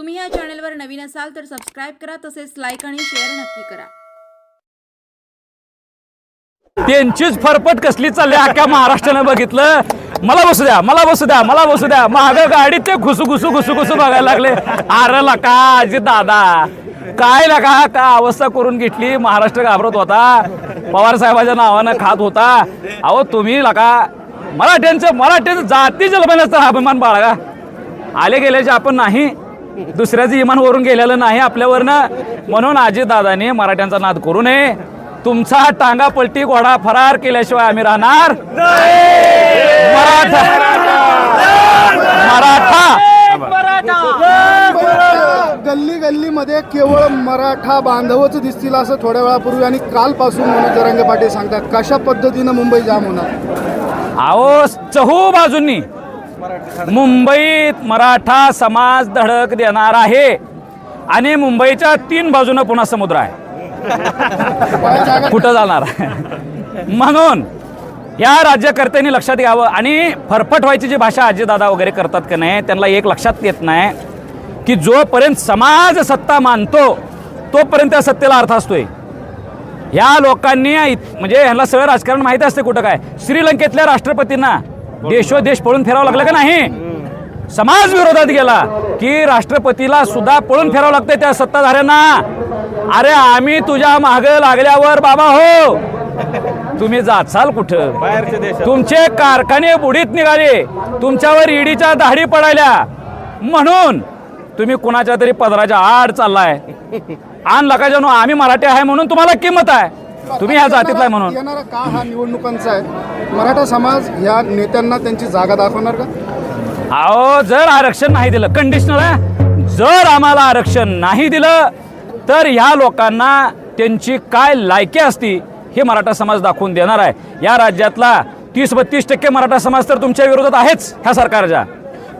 तुम्ही या चॅनलवर नवीन असाल तर सबस्क्राईब करा तसेच लाईक आणि शेअर नक्की करा. त्यांचीच फरफट कसली चालली अख्ख्या महाराष्ट्रानं बघितलं? मला बसू द्या मला बसू द्या मला बसू द्या. महाग गाडीत ते घुसू घुसू घुसू घुसू बघायला लागले. अरे लका अजित दादा. काय लका का अवस्था करून घेतली? महाराष्ट्र घाबरत होता. पवार साहेबाच्या नावानं खात होता. अहो तुम्ही लका मराठ्यांचं मराठ्यांचं जाती जलमानाचा अभिमान बाळगा. आले गेल्याचे आपण नाही. दुसऱ्याचं इमान वरून गेलेलं नाही आपल्यावरनं. म्हणून आजी दादाने मराठ्यांचा नाद करू नये. तुमचा टांगा पलटी घोडा फरार केल्याशिवाय आम्ही राहणार मराठा. मराठा. गल्ली गल्लीमध्ये केवळ मराठा बांधवच दिसतील असं थोड्या वेळापूर्वी आणि कालपासून मनोज जरांगे पाटील सांगतात. कशा पद्धतीनं मुंबई जाम होणार? अहो चहू बाजूंनी. मुंबईत मराठा समाज धडक देणार आहे. आणि मुंबईच्या तीन बाजूनं पुन्हा समुद्र आहे. कुठं जाणार? म्हणून या राज्यकर्त्यांनी लक्षात घ्यावं. आणि फरफट व्हायची जी भाषा आजीदादा वगैरे करतात का नाही त्यांना एक लक्षात येत नाही की जोपर्यंत समाज सत्ता मानतो तोपर्यंत त्या सत्तेला अर्थ असतोय. या लोकांनी म्हणजे ह्याला सगळं राजकारण माहिती असते कुठं काय? श्रीलंकेतल्या राष्ट्रपतींना. देशोदेश पळून फिरावं लागलं का नाही? समाज विरोधात गेला की राष्ट्रपतीला सुद्धा पळून फिरावं लागतंय त्या सत्ताधाऱ्यांना. अरे आम्ही तुझ्या माग लागल्यावर बाबा हो. तुम्ही जाचाल कुठं? तुमचे कारखाने बुडीत निघाले. तुमच्यावर ईडीच्या दाढी पडायल्या. म्हणून तुम्ही कुणाच्या तरी पदराच्या आड चाललाय. आण लकाजानो आम्ही मराठी आहे म्हणून तुम्हाला किंमत आहे. तुम्ही ह्या जातीतला आहे म्हणून. येणारा का हा निवडणुकांचा आहे? मराठा समाज ह्या नेत्यांना त्यांची जागा दाखवणार का? अहो जर आरक्षण नाही दिलं कंडिशनल आहे. जर आम्हाला आरक्षण नाही दिलं तर ह्या लोकांना त्यांची काय लायकी असती हे मराठा समाज दाखवून देणार आहे. या राज्यातला तीस बत्तीस टक्के मराठा समाज तर तुमच्या विरोधात आहेच ह्या सरकारच्या.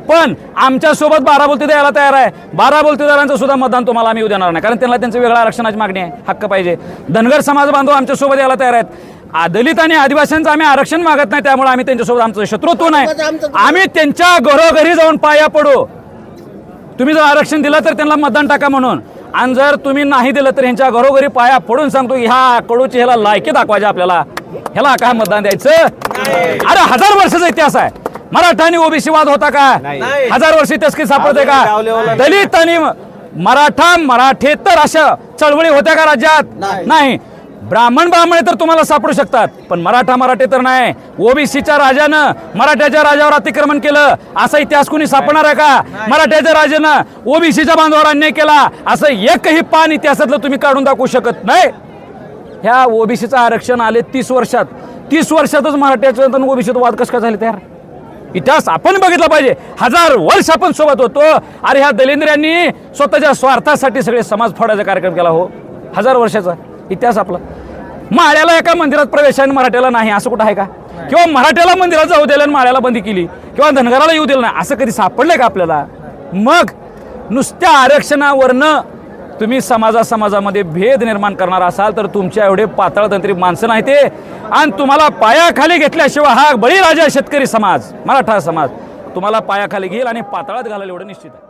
पण आमच्यासोबत बारा बोलते द्यायला तयार आहे. बारा बोलतेदारांचं सुद्धा मतदान तुम्हाला आम्ही देणार नाही. कारण त्यांना त्यांचं वेगळं आरक्षणाची मागणी आहे. हक्क पाहिजे. धनगर समाज बांधव आमच्यासोबत यायला तयार आहेत. दलित आणि आदिवासींचं आम्ही आरक्षण मागत नाही त्यामुळे आम्ही त्यांच्यासोबत आमचं शत्रुत्व नाही. आम्ही त्यांच्या घरोघरी जाऊन पाया पडू. तुम्ही जर आरक्षण दिलं तर त्यांना मतदान टाका म्हणून. आणि जर तुम्ही नाही दिलं तर ह्यांच्या घरोघरी पाया पडून सांगतो ह्या कडूची ह्याला लायकी दाखवायची आपल्याला. ह्याला काय मतदान द्यायचं? अरे हजार वर्षाचा इतिहास आहे. मराठा आणि ओबीसी वाद होता का? हजार वर्ष इतिहास काही सापडते का? दलित आणि मराठा मराठेतर अशा चळवळी होत्या का राज्यात? नाही. ब्राह्मण ब्राह्मणे तर तुम्हाला सापडू शकतात पण मराठा मराठे तर नाही. ओबीसीच्या राजानं मराठ्याच्या राजावर अतिक्रमण केलं असा इतिहास कोणी सापडणार आहे का? मराठ्याच्या राजानं ओबीसीच्या बांधवावर अन्याय केला असं एकही पान इतिहासातलं तुम्ही काढून दाखवू शकत नाही. ह्या ओबीसीचं आरक्षण आले तीस वर्षात. तीस वर्षातच मराठ्याचं आणि ओबीसीचं वाद कसं काय झाले तयार? इतिहास आपण बघितला पाहिजे. हजार वर्ष आपण सोबत होतो. अरे ह्या दलिंद्र्यांनी स्वतःच्या स्वार्थासाठी सगळे समाज फोडायचा कार्यक्रम केला हो. हजार वर्षाचा इतिहास आपला. माळ्याला एका मंदिरात प्रवेश आहे आणि मराठ्याला नाही असं कुठं आहे का? किंवा मराठ्याला मंदिरात जाऊ दिलं आणि माळ्याला बंदी केली. किंवा धनगराला येऊ दिलं नाही असं कधी सापडलंय का आपल्याला? मग नुसत्या आरक्षणावरनं तुम्ही समाजा समाजामध्ये भेद निर्माण करणार असाल तर तुमच्या एवढे पातळतंत्री माणसं नाही ते. आणि तुम्हाला पायाखाली घेतल्याशिवाय हा बळीराजा शेतकरी समाज मराठा समाज. तुम्हाला पायाखाली घेईल आणि पातळात घालायला एवढं निश्चित आहे.